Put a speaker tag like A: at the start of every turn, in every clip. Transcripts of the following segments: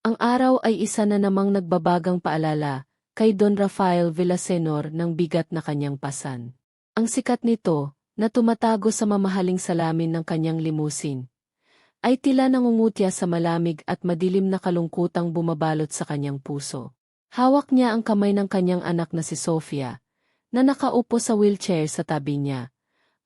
A: Ang araw ay isa na namang nagbabagang paalala kay Don Rafael Villasenor ng bigat na kanyang pasan. Ang sikat nito, na tumatago sa mamahaling salamin ng kanyang limusin, ay tila nangungutya sa malamig at madilim na kalungkutang bumabalot sa kanyang puso. Hawak niya ang kamay ng kanyang anak na si Sofia, na nakaupo sa wheelchair sa tabi niya.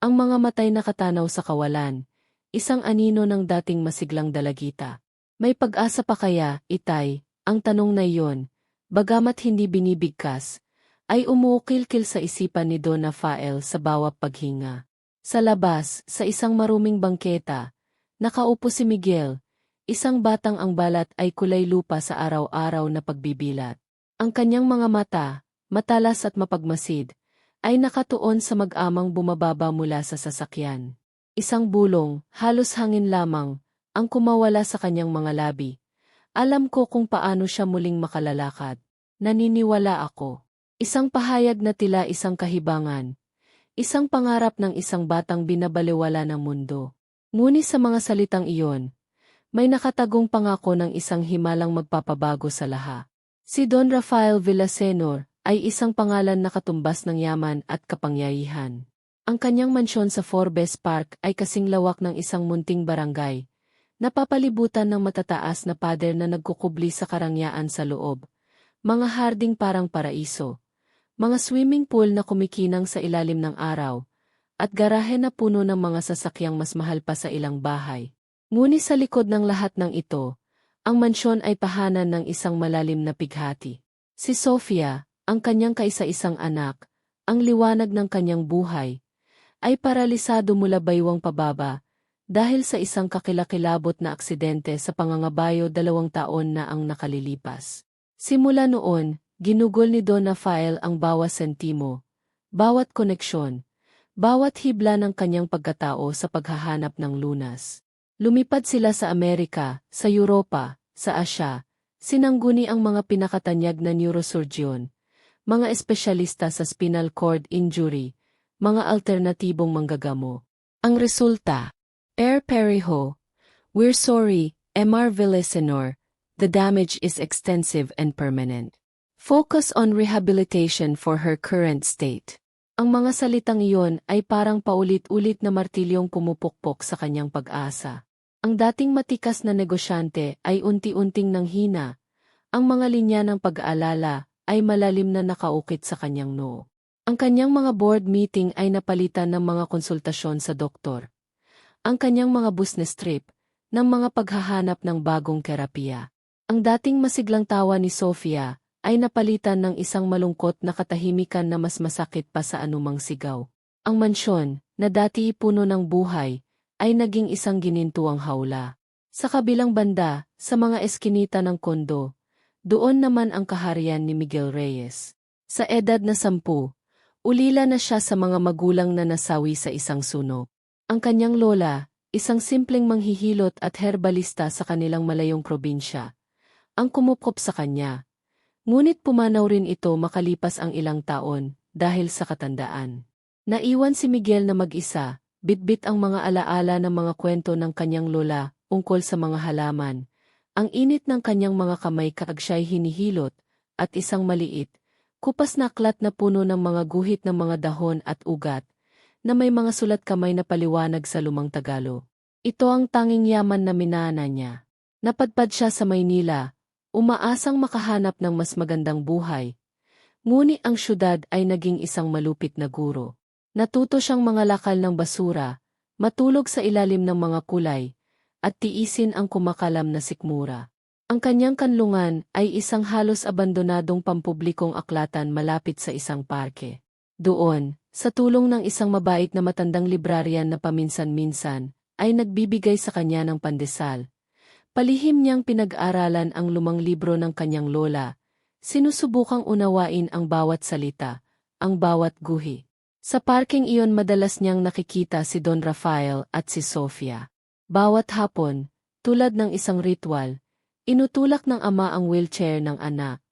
A: Ang mga matay nakatanaw sa kawalan, isang anino ng dating masiglang dalagita. May pag-asa pa kaya, itay, ang tanong na iyon, bagamat hindi binibigkas, ay umuukil-kil sa isipan ni Don Rafael sa bawat paghinga. Sa labas, sa isang maruming bangketa, nakaupo si Miguel, isang batang ang balat ay kulay lupa sa araw-araw na pagbibilat. Ang kanyang mga mata, matalas at mapagmasid, ay nakatuon sa mag-amang bumababa mula sa sasakyan. Isang bulong, halos hangin lamang, ang kumawala sa kanyang mga labi. Alam ko kung paano siya muling makalalakad. Naniniwala ako. Isang pahayag na tila isang kahibangan. Isang pangarap ng isang batang binabaliwala ng mundo. Ngunit sa mga salitang iyon, may nakatagong pangako ng isang himalang magpapabago sa laha. Si Don Rafael Villasenor, ay isang pangalan na katumbas ng yaman at kapangyarihan. Ang kanyang mansyon sa Forbes Park ay kasing lawak ng isang munting barangay, napapalibutan ng matataas na pader na nagkukubli sa karangyaan sa loob, mga harding parang paraiso, mga swimming pool na kumikinang sa ilalim ng araw, at garahe na puno ng mga sasakyang mas mahal pa sa ilang bahay. Ngunit sa likod ng lahat ng ito, ang mansyon ay pahanan ng isang malalim na pighati. Si Sofia, ang kanyang kaisa-isang anak, ang liwanag ng kanyang buhay, ay paralisado mula baywang pababa dahil sa isang kakilakilabot na aksidente sa pangangabayo dalawang taon na ang nakalilipas. Simula noon, ginugol ni Don Rafael ang bawat sentimo, bawat koneksyon, bawat hibla ng kanyang pagkatao sa paghahanap ng lunas. Lumipad sila sa Amerika, sa Europa, sa Asya, sinangguni ang mga pinakatanyag na neurosurgeon, mga espesyalista sa spinal cord injury, mga alternatibong manggagamo. Ang resulta, Air Periho, We're sorry, MR Villasenor, the damage is extensive and permanent. Focus on rehabilitation for her current state. Ang mga salitang iyon ay parang paulit-ulit na martilyong pumupukpok sa kanyang pag-asa. Ang dating matikas na negosyante ay unti-unting nanghina. Ang mga linya ng pag-aalala ay malalim na nakaukit sa kanyang noo. Ang kanyang mga board meeting ay napalitan ng mga konsultasyon sa doktor. Ang kanyang mga business trip, ng mga paghahanap ng bagong terapiya. Ang dating masiglang tawa ni Sofia, ay napalitan ng isang malungkot na katahimikan na mas masakit pa sa anumang sigaw. Ang mansyon, na dati puno ng buhay, ay naging isang ginintuang hawla. Sa kabilang banda, sa mga eskinita ng kondo, doon naman ang kaharian ni Miguel Reyes. Sa edad na sampu, ulila na siya sa mga magulang na nasawi sa isang sunog. Ang kanyang lola, isang simpleng manghihilot at herbalista sa kanilang malayong probinsya, ang kumupkop sa kanya. Ngunit pumanaw rin ito makalipas ang ilang taon dahil sa katandaan. Naiwan si Miguel na mag-isa, bitbit ang mga alaala ng mga kwento ng kanyang lola ungkol sa mga halaman, ang init ng kanyang mga kamay kaag siya'y hinihilot, at isang maliit, kupas na aklat na puno ng mga guhit ng mga dahon at ugat, na may mga sulat kamay na paliwanag sa lumang Tagalo. Ito ang tanging yaman na minana niya. Napadpad siya sa Maynila, umaasang makahanap ng mas magandang buhay. Ngunit ang syudad ay naging isang malupit na guro. Natuto siyang mga lakal ng basura, matulog sa ilalim ng mga kulay, at tiisin ang kumakalam na sikmura. Ang kanyang kanlungan ay isang halos abandonadong pampublikong aklatan malapit sa isang parke. Doon, sa tulong ng isang mabait na matandang librarian na paminsan-minsan, ay nagbibigay sa kanya ng pandesal. Palihim niyang pinag-aralan ang lumang libro ng kanyang lola, sinusubukang unawain ang bawat salita, ang bawat guhi. Sa parking iyon madalas niyang nakikita si Don Rafael at si Sofia. Bawat hapon, tulad ng isang ritual, inutulak ng ama ang wheelchair ng anak.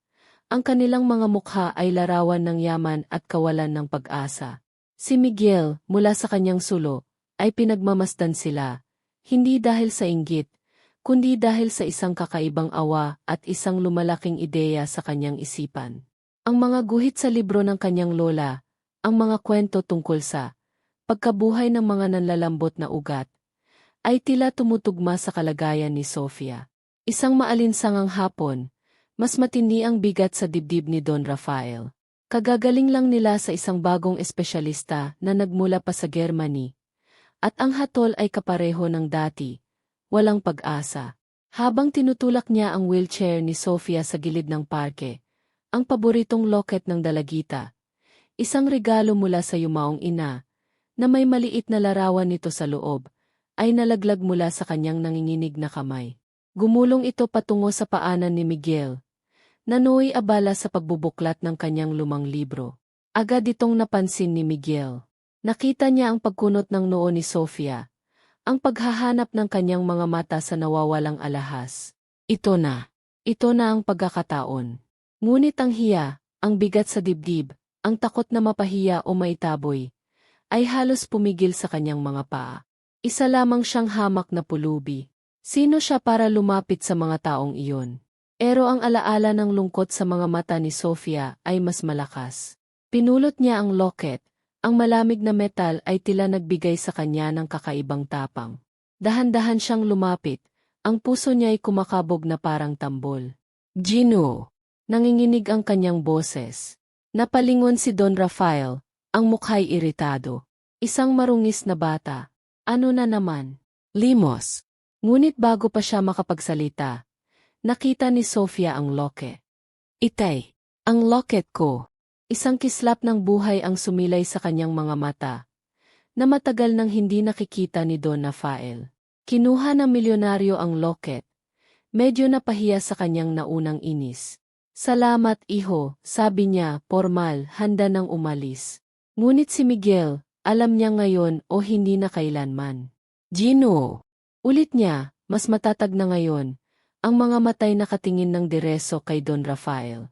A: Ang kanilang mga mukha ay larawan ng yaman at kawalan ng pag-asa. Si Miguel, mula sa kanyang sulo, ay pinagmamasdan sila, hindi dahil sa inggit, kundi dahil sa isang kakaibang awa at isang lumalaking ideya sa kanyang isipan. Ang mga guhit sa libro ng kanyang lola, ang mga kwento tungkol sa pagkabuhay ng mga nanlalambot na ugat, ay tila tumutugma sa kalagayan ni Sofia. Isang maalinsangang hapon, mas matindi ang bigat sa dibdib ni Don Rafael. Kagagaling lang nila sa isang bagong espesyalista na nagmula pa sa Germany. At ang hatol ay kapareho ng dati, walang pag-asa. Habang tinutulak niya ang wheelchair ni Sofia sa gilid ng parke, ang paboritong loket ng dalagita, isang regalo mula sa yumaong ina, na may maliit na larawan nito sa loob, ay nalaglag mula sa kanyang nanginginig na kamay. Gumulong ito patungo sa paanan ni Miguel, na nooy abala sa pagbubuklat ng kanyang lumang libro. Agad itong napansin ni Miguel. Nakita niya ang pagkunot ng noo ni Sofia, ang paghahanap ng kanyang mga mata sa nawawalang alahas. Ito na. Ito na ang pagkakataon. Ngunit ang hiya, ang bigat sa dibdib, ang takot na mapahiya o maitaboy, ay halos pumigil sa kanyang mga paa. Isa lamang siyang hamak na pulubi. Sino siya para lumapit sa mga taong iyon? Pero ang alaala ng lungkot sa mga mata ni Sofia ay mas malakas. Pinulot niya ang locket. Ang malamig na metal ay tila nagbigay sa kanya ng kakaibang tapang. Dahan-dahan siyang lumapit. Ang puso niya ay kumakabog na parang tambol. Gino! Nanginginig ang kanyang boses. Napalingon si Don Rafael, ang mukha'y iritado. Isang marungis na bata. Ano na naman? Limos. Ngunit bago pa siya makapagsalita, nakita ni Sofia ang locket. Itay, ang locket ko. Isang kislap ng buhay ang sumilay sa kanyang mga mata, na matagal nang hindi nakikita ni Don Rafael. Kinuha ng milyonaryo ang locket. Medyo napahiya sa kanyang naunang inis. Salamat, iho, sabi niya, formal, handa nang umalis. Ngunit si Miguel, alam niya ngayon o hindi na kailanman. Gino! Ulit niya, mas matatag na ngayon, ang mga matay nakatingin ng direso kay Don Rafael.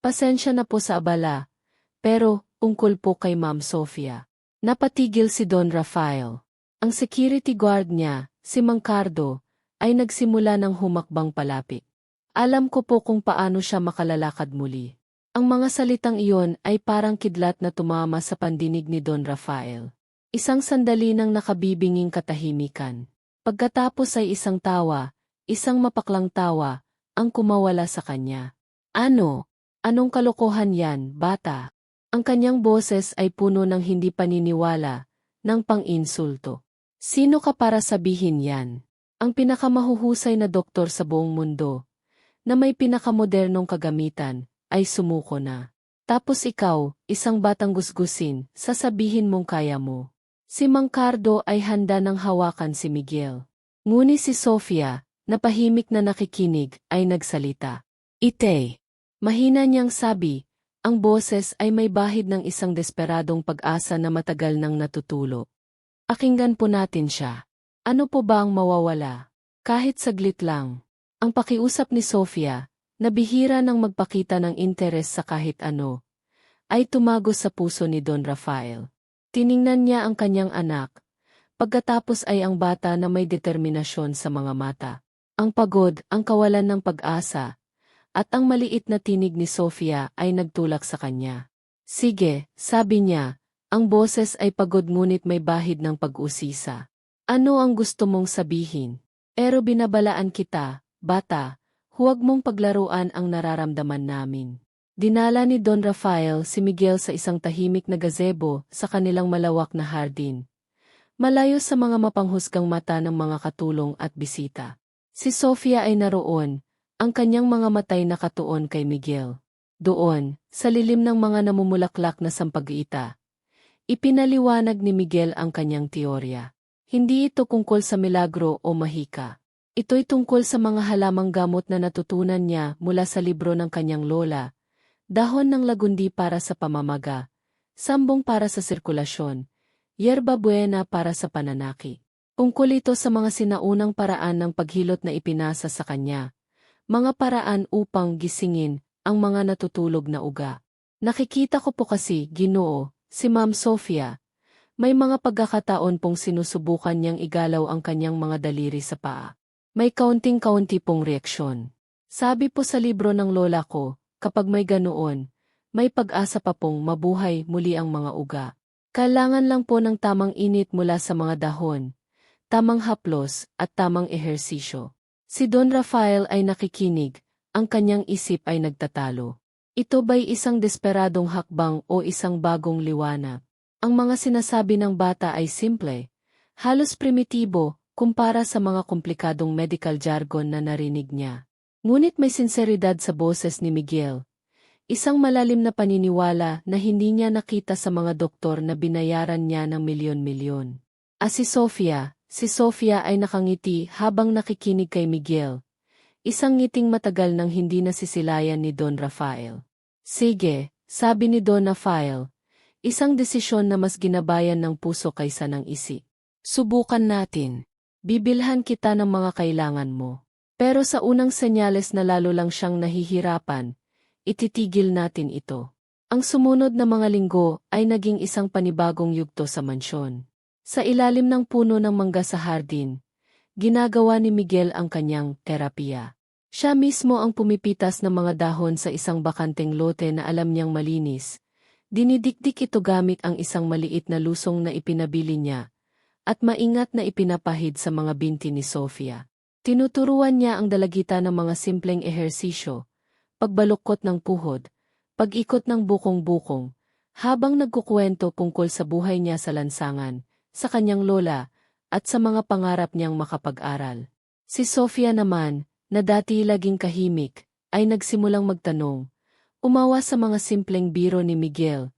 A: Pasensya na po sa abala, pero, ungkol po kay Ma'am Sofia. Napatigil si Don Rafael. Ang security guard niya, si Mang Cardo, ay nagsimula ng humakbang palapit. Alam ko po kung paano siya makalalakad muli. Ang mga salitang iyon ay parang kidlat na tumama sa pandinig ni Don Rafael. Isang sandali nang nakabibinging katahimikan. Pagkatapos ay isang tawa, isang mapaklang tawa, ang kumawala sa kanya. Ano? Anong kalokohan yan, bata? Ang kanyang boses ay puno ng hindi paniniwala, ng pang-insulto. Sino ka para sabihin yan? Ang pinakamahuhusay na doktor sa buong mundo, na may pinakamodernong kagamitan, ay sumuko na. Tapos ikaw, isang batang gusgusin, sasabihin mong kaya mo. Si Mang Cardo ay handa ng hawakan si Miguel. Ngunit si Sofia, napahimik na nakikinig, ay nagsalita. Ite! Mahina niyang sabi, ang boses ay may bahid ng isang desperadong pag-asa na matagal nang natutulo. Akinggan po natin siya. Ano po ba ang mawawala? Kahit saglit lang. Ang pakiusap ni Sofia, na bihira nang magpakita ng interes sa kahit ano, ay tumagos sa puso ni Don Rafael. Tiningnan niya ang kanyang anak, pagkatapos ay ang bata na may determinasyon sa mga mata. Ang pagod, ang kawalan ng pag-asa, at ang maliit na tinig ni Sofia ay nagtulak sa kanya. Sige, sabi niya, ang boses ay pagod ngunit may bahid ng pag-usisa. Ano ang gusto mong sabihin? Pero binabalaan kita, bata, huwag mong paglaruan ang nararamdaman namin. Dinala ni Don Rafael si Miguel sa isang tahimik na gazebo sa kanilang malawak na hardin. Malayo sa mga mapanghusgang mata ng mga katulong at bisita. Si Sofia ay naroon, ang kanyang mga matay nakatuon kay Miguel. Doon, sa lilim ng mga namumulaklak na sampag-iita, ipinaliwanag ni Miguel ang kanyang teorya. Hindi ito kungkol sa milagro o mahika. Ito'y tungkol sa mga halamang gamot na natutunan niya mula sa libro ng kanyang lola, dahon ng lagundi para sa pamamaga, sambong para sa sirkulasyon, yerba buena para sa pananaki. Tungkol ito sa mga sinaunang paraan ng paghilot na ipinasa sa kanya, mga paraan upang gisingin ang mga natutulog na uga. Nakikita ko po kasi, ginoo, si Ma'am Sofia, may mga pagkakataon pong sinusubukan niyang igalaw ang kanyang mga daliri sa paa. May kaunting-kaunti pong reaksyon. Sabi po sa libro ng lola ko, kapag may ganoon, may pag-asa pa pong mabuhay muli ang mga uga. Kailangan lang po ng tamang init mula sa mga dahon, tamang haplos, at tamang ehersisyo. Si Don Rafael ay nakikinig, ang kanyang isip ay nagtatalo. Ito ba'y isang desperadong hakbang o isang bagong liwanag? Ang mga sinasabi ng bata ay simple, halos primitibo, kumpara sa mga komplikadong medical jargon na narinig niya. Ngunit may sinseridad sa boses ni Miguel. Isang malalim na paniniwala na hindi niya nakita sa mga doktor na binayaran niya ng milyon-milyon. As si Sofia, Si Sofia ay nakangiti habang nakikinig kay Miguel. Isang ngiting matagal nang hindi nasisilayan ni Don Rafael. Sige, sabi ni Don Rafael. Isang desisyon na mas ginabayan ng puso kaysa ng isi. Subukan natin. Bibilhan kita ng mga kailangan mo. Pero sa unang senyales na lalo lang siyang nahihirapan, ititigil natin ito. Ang sumunod na mga linggo ay naging isang panibagong yugto sa mansyon. Sa ilalim ng puno ng mangga sa hardin, ginagawa ni Miguel ang kanyang terapiya. Siya mismo ang pumipitas ng mga dahon sa isang bakanteng lote na alam niyang malinis. Dinidikdik ito gamit ang isang maliit na lusong na ipinabili niya, at maingat na ipinapahid sa mga binti ni Sofia. Tinuturuan niya ang dalagita ng mga simpleng ehersisyo, pagbalukot ng puhod, pag-ikot ng bukong-bukong, habang nagkukwento tungkol sa buhay niya sa lansangan, sa kanyang lola, at sa mga pangarap niyang makapag-aral. Si Sofia naman, na dati laging kahimik, ay nagsimulang magtanong, umawa sa mga simpleng biro ni Miguel,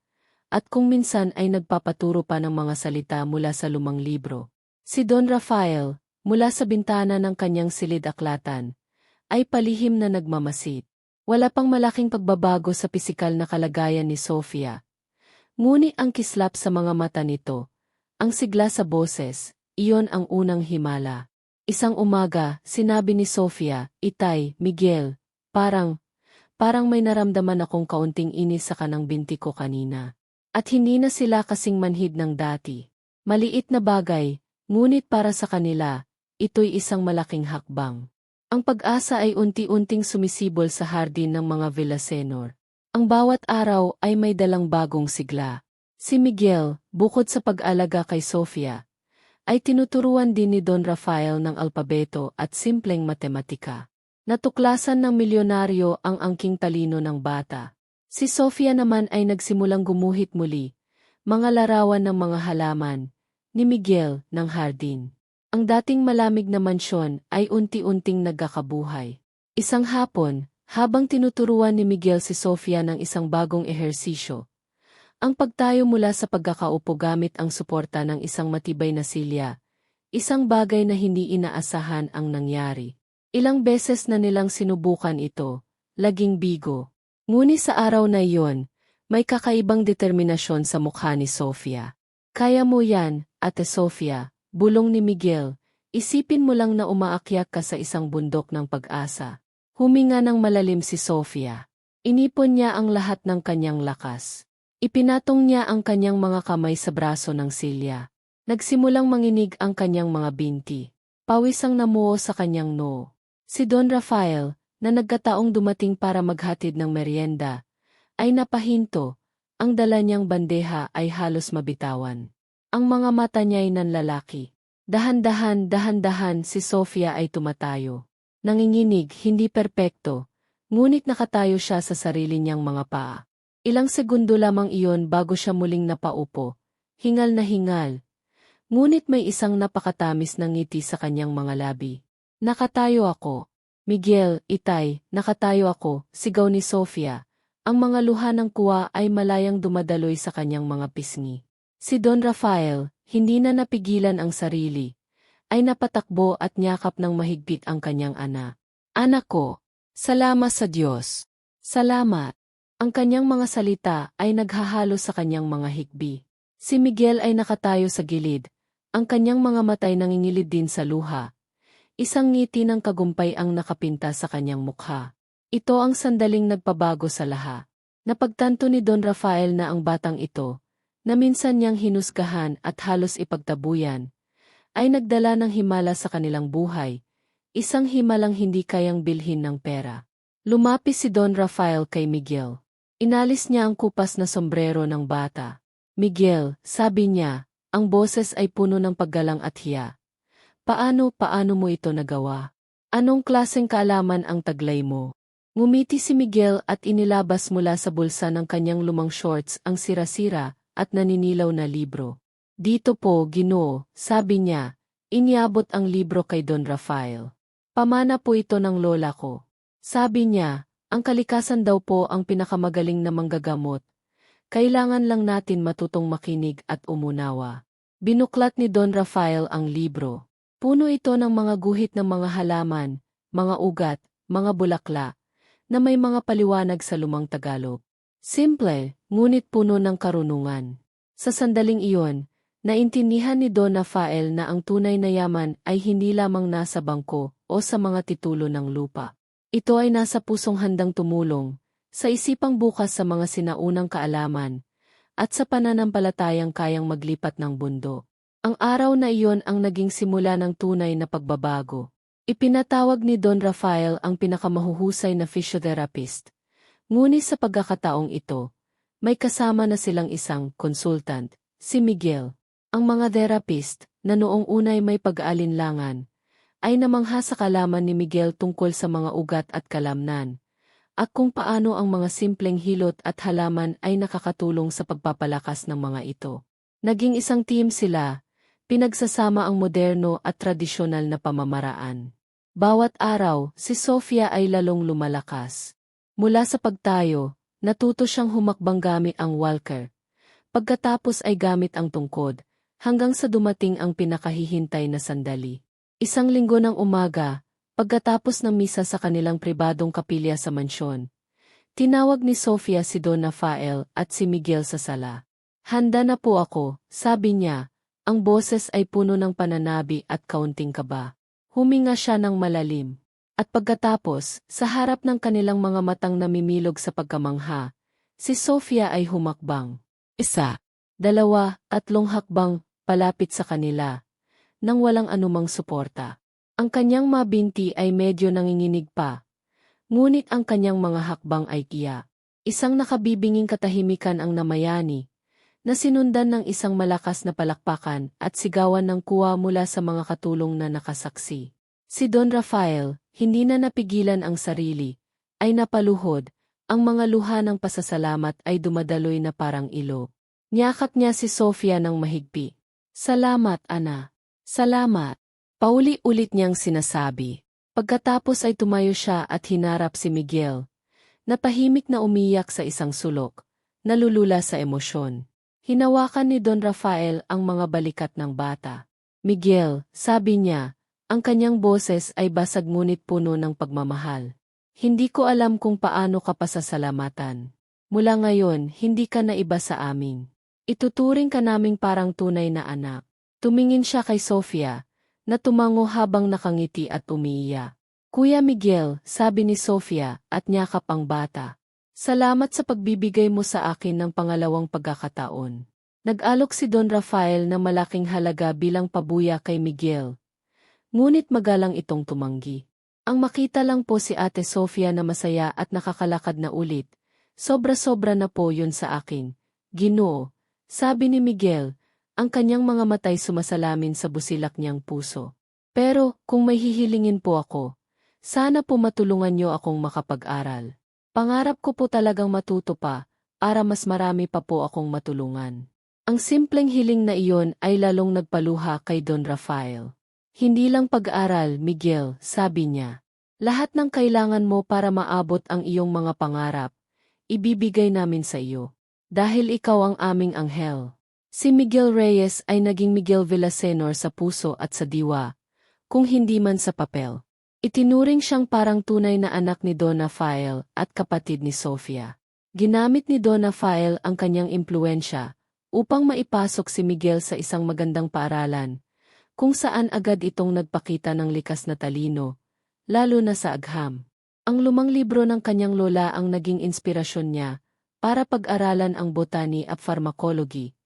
A: at kung minsan ay nagpapaturo pa ng mga salita mula sa lumang libro. Si Don Rafael, mula sa bintana ng kanyang silid aklatan, ay palihim na nagmamasid. Wala pang malaking pagbabago sa pisikal na kalagayan ni Sofia. Ngunit ang kislap sa mga mata nito, ang sigla sa boses, iyon ang unang himala. Isang umaga, sinabi ni Sofia, Itay, Miguel, parang, parang may naramdaman akong kaunting inis sa kanang binti ko kanina. At hindi na sila kasing manhid ng dati. Maliit na bagay, ngunit para sa kanila, ito'y isang malaking hakbang. Ang pag-asa ay unti-unting sumisibol sa hardin ng mga Villasenor. Ang bawat araw ay may dalang bagong sigla. Si Miguel, bukod sa pag-alaga kay Sofia, ay tinuturuan din ni Don Rafael ng alpabeto at simpleng matematika. Natuklasan ng milyonaryo ang angking talino ng bata. Si Sofia naman ay nagsimulang gumuhit muli, mga larawan ng mga halaman, ni Miguel ng hardin. Ang dating malamig na mansyon ay unti-unting nagkakabuhay. Isang hapon, habang tinuturuan ni Miguel si Sofia ng isang bagong ehersisyo, ang pagtayo mula sa pagkakaupo gamit ang suporta ng isang matibay na silya, isang bagay na hindi inaasahan ang nangyari. Ilang beses na nilang sinubukan ito, laging bigo. Ngunit sa araw na iyon, may kakaibang determinasyon sa mukha ni Sofia. Kaya mo yan, Ate Sofia, bulong ni Miguel, isipin mo lang na umaakyak ka sa isang bundok ng pag-asa. Huminga ng malalim si Sofia. Inipon niya ang lahat ng kanyang lakas. Ipinatong niya ang kanyang mga kamay sa braso ng Silya. Nagsimulang manginig ang kanyang mga binti. Pawis ang namuo sa kanyang noo. Si Don Rafael, na nagkataong dumating para maghatid ng merienda, ay napahinto, ang dala niyang bandeha ay halos mabitawan. Ang mga mata niya ay nanlalaki. Dahan-dahan, dahan-dahan si Sofia ay tumatayo. Nanginginig, hindi perpekto, ngunit nakatayo siya sa sarili niyang mga paa. Ilang segundo lamang iyon bago siya muling napaupo, hingal na hingal. Ngunit may isang napakatamis na ngiti sa kanyang mga labi. Nakatayo ako. Miguel, Itay, nakatayo ako, sigaw ni Sofia. Ang mga luha ng kuwa ay malayang dumadaloy sa kanyang mga pisngi. Si Don Rafael, hindi na napigilan ang sarili, ay napatakbo at nyakap ng mahigpit ang kanyang ana. Anak ko, salamat sa Diyos. Salamat. Ang kanyang mga salita ay naghahalo sa kanyang mga hikbi. Si Miguel ay nakatayo sa gilid, ang kanyang mga matay nangingilid din sa luha. Isang ngiti ng kagumpay ang nakapinta sa kanyang mukha. Ito ang sandaling nagpabago sa laha. Napagtanto ni Don Rafael na ang batang ito, na minsan niyang hinusgahan at halos ipagtabuyan, ay nagdala ng himala sa kanilang buhay, isang himalang hindi kayang bilhin ng pera. Lumapis si Don Rafael kay Miguel. Inalis niya ang kupas na sombrero ng bata. Miguel, sabi niya, ang boses ay puno ng paggalang at hiya. Paano, paano mo ito nagawa? Anong klaseng kaalaman ang taglay mo? Ngumiti si Miguel at inilabas mula sa bulsa ng kanyang lumang shorts ang sira-sira at naninilaw na libro. Dito po, ginoo, sabi niya, iniabot ang libro kay Don Rafael. Pamana po ito ng lola ko. Sabi niya, ang kalikasan daw po ang pinakamagaling na manggagamot. Kailangan lang natin matutong makinig at umunawa. Binuklat ni Don Rafael ang libro. Puno ito ng mga guhit ng mga halaman, mga ugat, mga bulakla, na may mga paliwanag sa lumang Tagalog. Simple, ngunit puno ng karunungan. Sa sandaling iyon, naintindihan ni Don Rafael na ang tunay na yaman ay hindi lamang nasa bangko o sa mga titulo ng lupa. Ito ay nasa pusong handang tumulong, sa isipang bukas sa mga sinaunang kaalaman, at sa pananampalatayang kayang maglipat ng bundo. Ang araw na iyon ang naging simula ng tunay na pagbabago. Ipinatawag ni Don Rafael ang pinakamahuhusay na physiotherapist. Ngunit sa pagkakataong ito, may kasama na silang isang consultant, si Miguel. Ang mga therapist, na noong unay may pag-aalinlangan, ay namangha sa kalaman ni Miguel tungkol sa mga ugat at kalamnan, at kung paano ang mga simpleng hilot at halaman ay nakakatulong sa pagpapalakas ng mga ito. Naging isang team sila, pinagsasama ang moderno at tradisyonal na pamamaraan. Bawat araw, si Sofia ay lalong lumalakas. Mula sa pagtayo, natuto siyang humakbang gamit ang walker. Pagkatapos ay gamit ang tungkod, hanggang sa dumating ang pinakahihintay na sandali. Isang linggo ng umaga, pagkatapos ng misa sa kanilang pribadong kapilya sa mansyon, tinawag ni Sofia si Don Rafael at si Miguel sa sala. Handa na po ako, sabi niya, ang boses ay puno ng pananabi at kaunting kaba. Huminga siya ng malalim. At pagkatapos, sa harap ng kanilang mga matang namimilog sa pagkamangha, si Sofia ay humakbang. Isa, dalawa, tatlong hakbang, palapit sa kanila, nang walang anumang suporta. Ang kanyang mabinti ay medyo nanginginig pa. Ngunit ang kanyang mga hakbang ay kiya. Isang nakabibinging katahimikan ang namayani, na sinundan ng isang malakas na palakpakan at sigawan ng kuwa mula sa mga katulong na nakasaksi. Si Don Rafael, hindi na napigilan ang sarili, ay napaluhod, ang mga luha ng pasasalamat ay dumadaloy na parang ilo. Niyakap niya si Sofia ng mahigpi. Salamat, Ana. Salamat. Pauli-ulit niyang sinasabi. Pagkatapos ay tumayo siya at hinarap si Miguel, na tahimik na umiyak sa isang sulok, nalulula sa emosyon. Hinawakan ni Don Rafael ang mga balikat ng bata. Miguel, sabi niya, ang kanyang boses ay basag ngunit puno ng pagmamahal. Hindi ko alam kung paano ka pasasalamatan. Mula ngayon, hindi ka na iba sa amin. Ituturing ka naming parang tunay na anak. Tumingin siya kay Sofia, na tumango habang nakangiti at umiiya. Kuya Miguel, sabi ni Sofia, at niyakap ang bata. Salamat sa pagbibigay mo sa akin ng pangalawang pagkakataon. Nag-alok si Don Rafael ng malaking halaga bilang pabuya kay Miguel, Ngunit magalang itong tumanggi. Ang makita lang po si Ate Sofia na masaya at nakakalakad na ulit. Sobra-sobra na po yun sa akin. Ginoo, sabi ni Miguel, ang kanyang mga matay sumasalamin sa busilak niyang puso. Pero, kung may hihilingin po ako, sana po matulungan niyo akong makapag-aral. Pangarap ko po talagang matuto pa, para mas marami pa po akong matulungan. Ang simpleng hiling na iyon ay lalong nagpaluha kay Don Rafael. Hindi lang pag-aral, Miguel, sabi niya. Lahat ng kailangan mo para maabot ang iyong mga pangarap, ibibigay namin sa iyo. Dahil ikaw ang aming anghel. Si Miguel Reyes ay naging Miguel Villasenor sa puso at sa diwa, kung hindi man sa papel. Itinuring siyang parang tunay na anak ni Donna Fael at kapatid ni Sofia. Ginamit ni Donna Fael ang kanyang impluensya upang maipasok si Miguel sa isang magandang paaralan, kung saan agad itong nagpakita ng likas na talino, lalo na sa agham. Ang lumang libro ng kanyang lola ang naging inspirasyon niya para pag-aralan ang botany at pharmacology,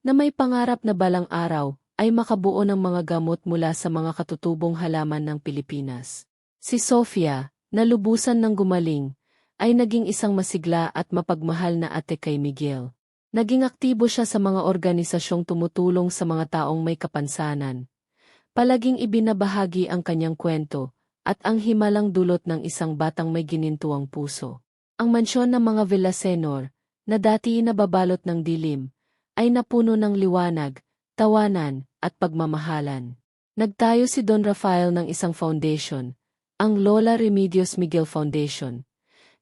A: na may pangarap na balang araw ay makabuo ng mga gamot mula sa mga katutubong halaman ng Pilipinas. Si Sofia, na lubusan ng gumaling, ay naging isang masigla at mapagmahal na ate kay Miguel. Naging aktibo siya sa mga organisasyong tumutulong sa mga taong may kapansanan. Palaging ibinabahagi ang kanyang kwento, at ang himalang dulot ng isang batang may ginintuang puso. Ang mansyon ng mga Villasenor, na dati nababalot ng dilim, ay napuno ng liwanag, tawanan, at pagmamahalan. Nagtayo si Don Rafael ng isang foundation, ang Lola Remedios Miguel Foundation,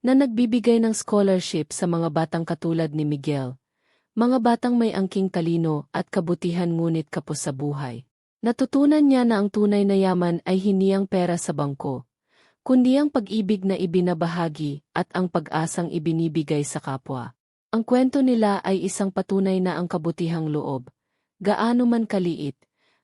A: na nagbibigay ng scholarship sa mga batang katulad ni Miguel, mga batang may angking talino at kabutihan ngunit kapos sa buhay. Natutunan niya na ang tunay na yaman ay hindi ang pera sa bangko, kundi ang pag-ibig na ibinabahagi at ang pag-asang ibinibigay sa kapwa. Ang kwento nila ay isang patunay na ang kabutihang loob, gaano man kaliit,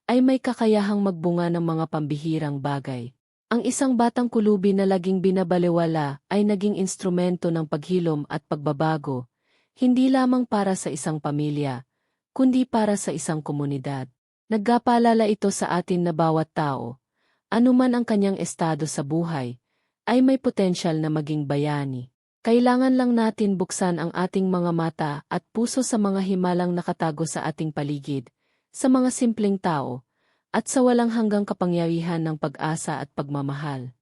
A: ay may kakayahang magbunga ng mga pambihirang bagay. Ang isang batang kulubi na laging binabaliwala ay naging instrumento ng paghilom at pagbabago, hindi lamang para sa isang pamilya, kundi para sa isang komunidad. Nagkapalala ito sa atin na bawat tao, anuman ang kanyang estado sa buhay, ay may potensyal na maging bayani. Kailangan lang natin buksan ang ating mga mata at puso sa mga himalang nakatago sa ating paligid, sa mga simpleng tao, at sa walang hanggang kapangyarihan ng pag-asa at pagmamahal.